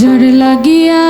ঝড় লাগিয়া